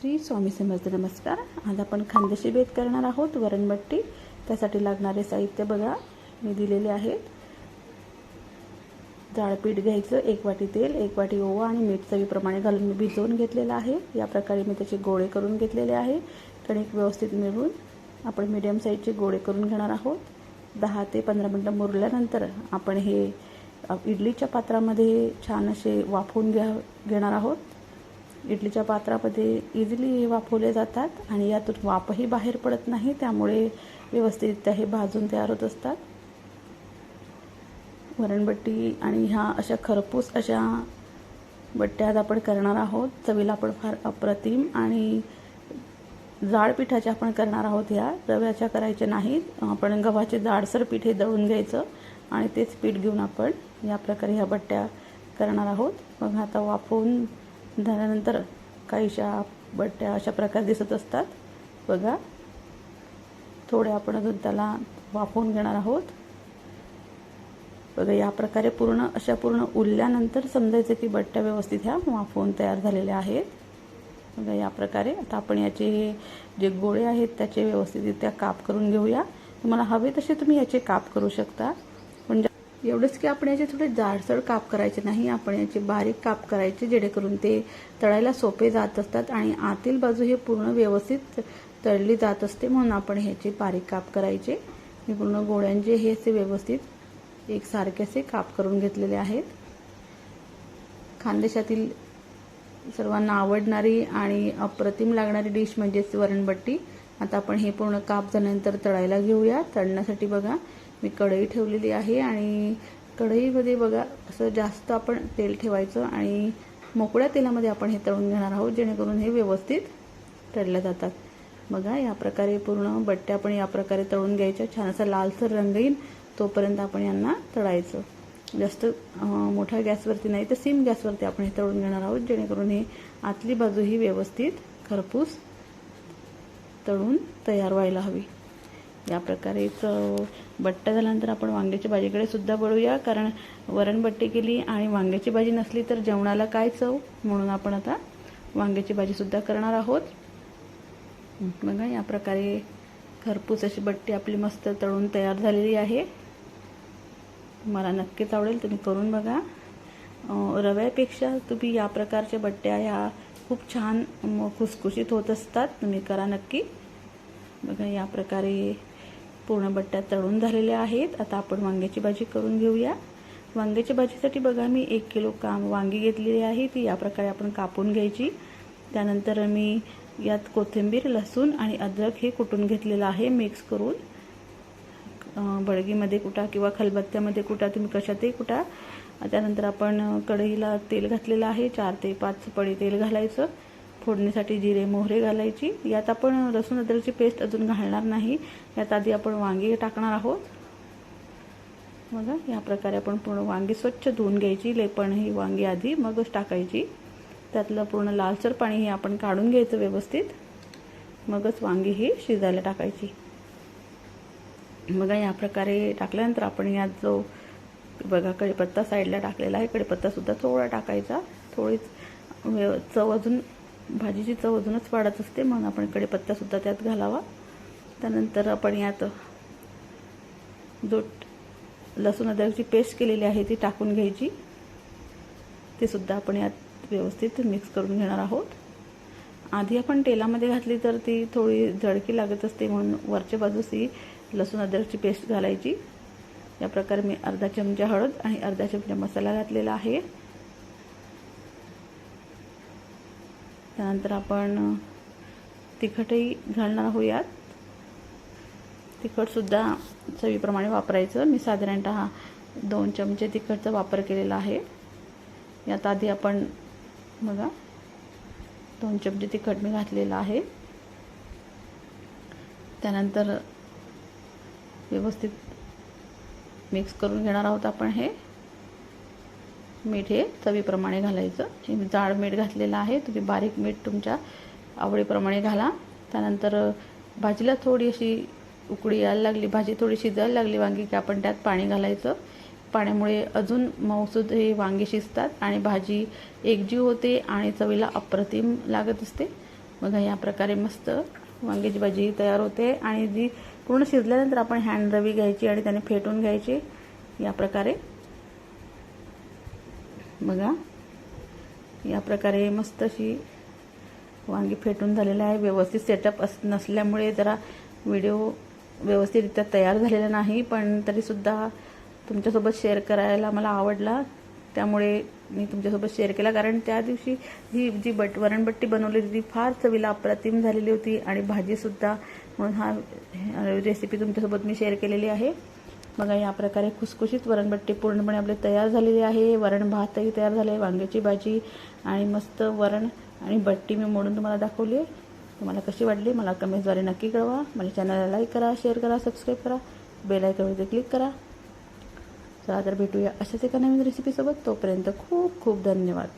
श्री स्वामी समर्थ नमस्कार. आज आपण खांदेशी बेत करणार आहोत वरणबट्टी त्यासाठी लागणारे साहित्य बघा. मी दिलेले आहेत. जाळपीठ घ्यायचं एक वाटी तेल एक वाटी ओवा आणि मीठ चवीप्रमाणे घालून मी भिजवून घेतलेलं आहे. या प्रकारे मी त्याचे गोळे करून घेतलेले आहे. कणिक व्यवस्थित मिळवून आपण मीडियम साईजचे गोळे करून घेणार आहोत. दहा ते पंधरा मिनटं मुरल्यानंतर आपण हे इडलीच्या पात्रामध्ये छान असे वाफवून घ्या घेणार आहोत. इडलीच्या पात्रामध्ये इझिली वाफवले जातात आणि यातून वाफही बाहेर पडत नाही त्यामुळे व्यवस्थितरित्या हे भाजून तयार होत असतात. वरणबट्टी आणि ह्या अशा खरपूस अशा बट्ट्या आज आपण करणार आहोत. चवीला आपण फार अप्रतिम आणि जाड पिठाच्या आपण करणार आहोत ह्या. रव्याच्या करायच्या नाहीत. आपण गव्हाचे जाडसर पीठ हे दळून घ्यायचं आणि तेच पीठ घेऊन आपण या प्रकारे ह्या बट्ट्या करणार आहोत. मग आता वाफवून झाल्यानंतर काहीशा बट्ट्या अशा प्रकारे दिसत असतात. बघा. थोडे आपण अजून त्याला वाफवून घेणार आहोत. बघा या प्रकारे पूर्ण अशा पूर्ण उरल्यानंतर समजायचं की बट्ट्या व्यवस्थित ह्या वाफवून तयार झालेल्या आहेत. बघा या प्रकारे. आता आपण याचे हे जे गोळे आहेत त्याचे व्यवस्थितरित्या काप करून घेऊया. तुम्हाला हवे तसे तुम्ही याचे काप करू शकता. एवढंच की आपण याचे थोडे जाडसर काप करायचे नाही आपण याचे बारीक काप करायचे जेणेकरून ते तळायला सोपे जात असतात आणि आतील बाजू हे पूर्ण व्यवस्थित तळली जात असते म्हणून आपण ह्याचे बारीक काप करायचे. मी पूर्ण गोळ्यांचे हे असे व्यवस्थित एक सारखे असे काप करून घेतलेले आहेत. खानदेशातील सर्वांना आवडणारी आणि अप्रतिम लागणारी डिश म्हणजेच वरणबट्टी. आता आपण हे पूर्ण काप झाल्यानंतर तळायला घेऊया. तळण्यासाठी बघा मी कढई ठेवलेली आहे आणि कढईमध्ये बघा असं जास्त आपण तेल ठेवायचं आणि मोकळ्या तेलामध्ये आपण हे तळून घेणार आहोत जेणेकरून हे व्यवस्थित तळल्या जातात. बघा या प्रकारे पूर्ण बट्ट्या आपण या प्रकारे तळून घ्यायच्या. छान असा लालसर रंग येईल तोपर्यंत आपण यांना तळायचं. जास्त मोठ्या गॅसवरती नाही तर सिम गॅसवरती आपण हे तळून घेणार आहोत जेणेकरून हे आतली बाजू ही व्यवस्थित खरपूस तळून तयार व्हायला हवी. या प्रकारे च- बट्टा झाल्यानंतर आपण वांग्याच्या भाजीकडे सुद्धा वळूया. कारण वरणबट्टी केली आणि वांग्याची भाजी नसली तर जेवणाला काय चव? म्हणून आपण आता वांग्याची भाजीसुद्धा करणार आहोत. बघा या प्रकारे खरपूस अशी बट्टी आपली मस्त तळून तयार झालेली आहे. मला नक्कीच आवडेल तुम्ही करून बघा. रव्यापेक्षा तुम्ही या प्रकारच्या बट्ट्या ह्या खूप छान खुसखुशीत होत असतात. तुम्ही करा नक्की. बघा या प्रकारे पूर्ण बट्ट्या तळून झालेल्या आहेत. आता आपण वांग्याची भाजी करून घेऊया. वांग्याच्या भाजीसाठी बघा मी एक किलो काम वांगी घेतलेली आहे. ती या प्रकारे आपण कापून घ्यायची. त्यानंतर मी यात कोथिंबीर लसूण आणि अद्रक हे कुटून घेतलेलं आहे मिक्स करून. बळगीमध्ये बडगीमध्ये कुटा किंवा खलबत्त्यामध्ये कुटा तुम्ही कशातही कुटा. त्यानंतर आपण कढईला तेल घातलेलं आहे. चार ते पाच पडी तेल घालायचं. फोडणीसाठी जिरे मोहरे घालायची. यात आपण लसूण अद्रकची पेस्ट अजून घालणार नाही. यात आधी आपण वांगी टाकणार आहोत. बघा या प्रकारे आपण पूर्ण वांगी स्वच्छ धुवून घ्यायची. लेपण ही वांगी आधी मगच टाकायची. त्यातलं पूर्ण लालसर पाणी हे आपण काढून घ्यायचं व्यवस्थित. मगच वांगी ही शिजायला टाकायची. बघा या प्रकारे टाकल्यानंतर आपण यात जो बघा कढीपत्ता साईडला टाकलेला आहे. कढीपत्तासुद्धा थोडा टाकायचा. थोडीच व्यव- चव अजून भाजीची चव अजूनच वाढत असते म्हणून आपण कढीपत्तासुद्धा त्यात घालावा. त्यानंतर आपण यात जो लसूण अद्रकची पेस्ट केलेली आहे ती टाकून घ्यायची. ते सुद्धा आपण यात व्यवस्थित मिक्स करून घेणार आहोत. आधी आपण तेलामध्ये घातली तर ती थोडी झडकी लागत असते म्हणून वरच्या बाजूस ही लसूण अद्रकची पेस्ट घालायची. या प्रकारे मी अर्धा चमचा हळद आणि अर्धा चमचा मसाला घातलेला आहे. त्यानंतर आपण तिखटही घालणार आहोत तिखटसुद्धा चवीप्रमाणे वापरायचं. मी साधारणतः दोन चमचे तिखटचा वापर केलेला आहे. यात आधी आपण बघा दोन चमचे तिखट मी घातलेलं आहे. त्यानंतर व्यवस्थित मिक्स करून घेणार आहोत आपण हे. मीठ हे चवीप्रमाणे घालायचं. हे मी जाड मीठ घातलेलं आहे. तुम्ही बारीक मीठ तुमच्या आवडीप्रमाणे घाला. त्यानंतर भाजीला थोडी अशी उकळी यायला लागली. भाजी थोडी शिजायला लागली वांगी की आपण त्यात पाणी घालायचं. पाण्यामुळे अजून मऊसूद हे वांगी शिजतात आणि भाजी एकजीव होते आणि चवीला अप्रतिम लागत असते. बघा या प्रकारे मस्त वांग्याची भाजी तयार होते आणि जी पूर्ण शिजल्यानंतर आपण हँड रवी घ्यायची आणि त्याने फेटून घ्यायची. या प्रकारे बघा. या प्रकारे मस्त अशी वांगी फेटून झालेलं आहे. व्यवस्थित सेटअप अस नसल्यामुळे जरा व्हिडिओ व्यवस्थितरित्या तयार झालेला नाही पण तरीसुद्धा तुमच्यासोबत शेअर करायला मला आवडला. त्यामुळे मी तुमच्यासोबत शेअर केला. कारण त्या दिवशी जी जी बट वरणबट्टी बनवली होती ती फार चवीला अप्रतिम झालेली होती आणि भाजीसुद्धा म्हणून हा रेसिपी तुमच्यासोबत मी शेअर केलेली आहे. बघा या प्रकारे खुसखुशीत वरणबट्टी पूर्णपणे आपली तयार झालेली आहे. वरण भातही तयार झाले वांग्याची भाजी आणि मस्त वरण आणि बट्टी मी मोडून तुम्हाला दाखवली आहे. तुम्हाला कशी वाटली मला कमेंट्सद्वारे नक्की कळवा. माझ्या चॅनलला लाईक करा शेअर करा सबस्क्राईब करा बेल आयकॉनवरती क्लिक करा. चला तर भेटूया अशाच एका नवीन रेसिपीसोबत तोपर्यंत खूप खूप धन्यवाद.